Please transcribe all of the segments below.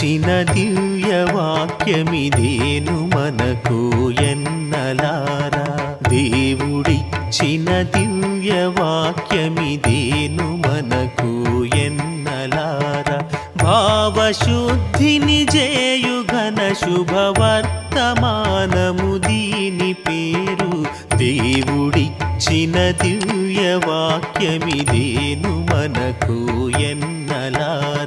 దివ్య వాక్యమిదేను మనకు ఎన్నలారా? దేవుడిచ్చిన దివ్య వాక్యమిదేను మనకు ఎన్నలారా? భావశుద్ధిని జేయుఘన శుభవర్తమానము దీని పేరు. దేవుడిచ్చిన దివ్య వాక్యమిదేను మనకు ఎన్నలారా?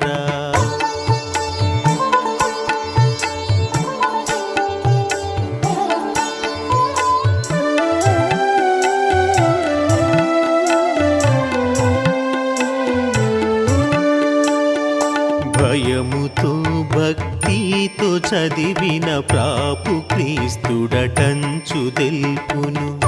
భయముతో భక్తితో చదివిన ప్రాపు క్రీస్తుడటంచు తెలుపును.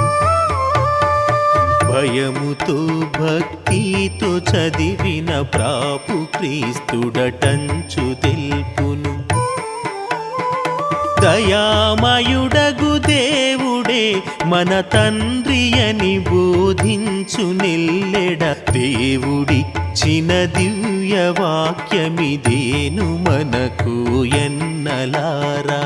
భయముతో భక్తితో చదివిన ప్రాపు క్రీస్తుడటంచు తెలుపును. దయామయు మన తండ్రి అని బోధించు నిల్లెడ. దేవుడిచ్చిన దివ్య వాక్యమిదేను మనకు ఎన్నలారా.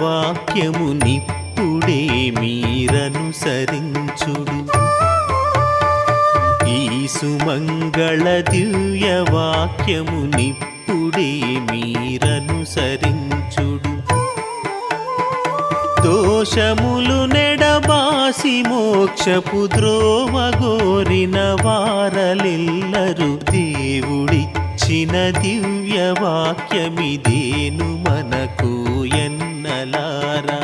వాక్యమునిప్పుడే మీరనుసరించుడు. ఈ సుమంగళ దివ్య వాక్యమునిప్పుడే మీరనుసరించుడు. దోషములు నెడబాసి మోక్షపు ద్రోవగోరిన వారలెల్లరు దేవుడిచ్చిన దివ్య వాక్యమిదేను మనకు ఎన్నలారా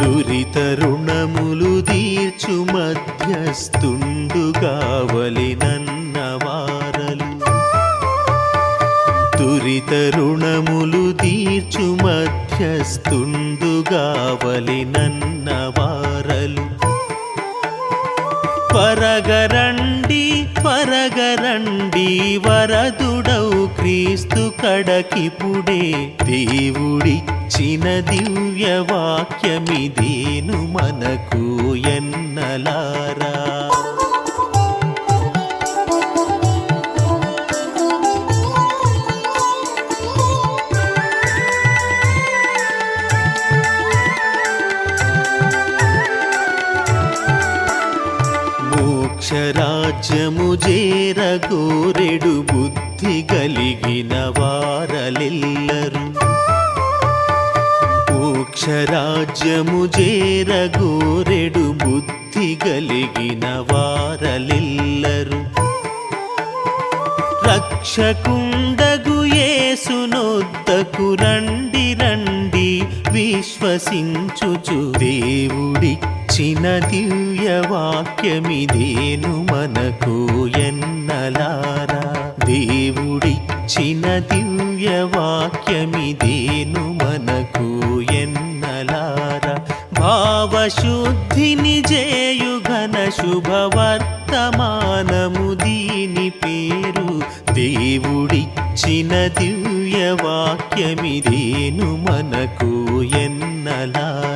దురిత రుణములు తీర్చు మధ్యస్థుండుగావలినన్న వారలు. దురిత రుణములు తీర్చు మధ్యస్థుండుగావలినన్న వారలు. పరగరండి పరగరండి వరదుడౌ క్రీస్తు కడకిపుడే. దేవుడిచ్చిన దివ్య వాక్యమిదేను మనకు ఎన్నలారా? మోక్షరాజ్యము చేరగోరెడు బుద్ధి కలిగిన వారలెల్లరు. మోక్షరాజ్యము చేరగోరెడు బుద్ధి కలిగిన వారలెల్లరు. రక్షకుండగు ఏసునొద్దకు రండి రండి విశ్వసించుచు దేవుడిచ్చిన దివ్య వాక్యమిదేను మనకు ఎన్నలారా? దేవుడిచ్చిన దివ్య వాక్యమిదేను మనకు ఎన్నలారా? భావశుద్ధిని జేయుఘన శుభవర్తమానము దీని పేరు. దేవుడిచ్చిన దివ్య వాక్యమిదేను మనకు ఎన్నలారా?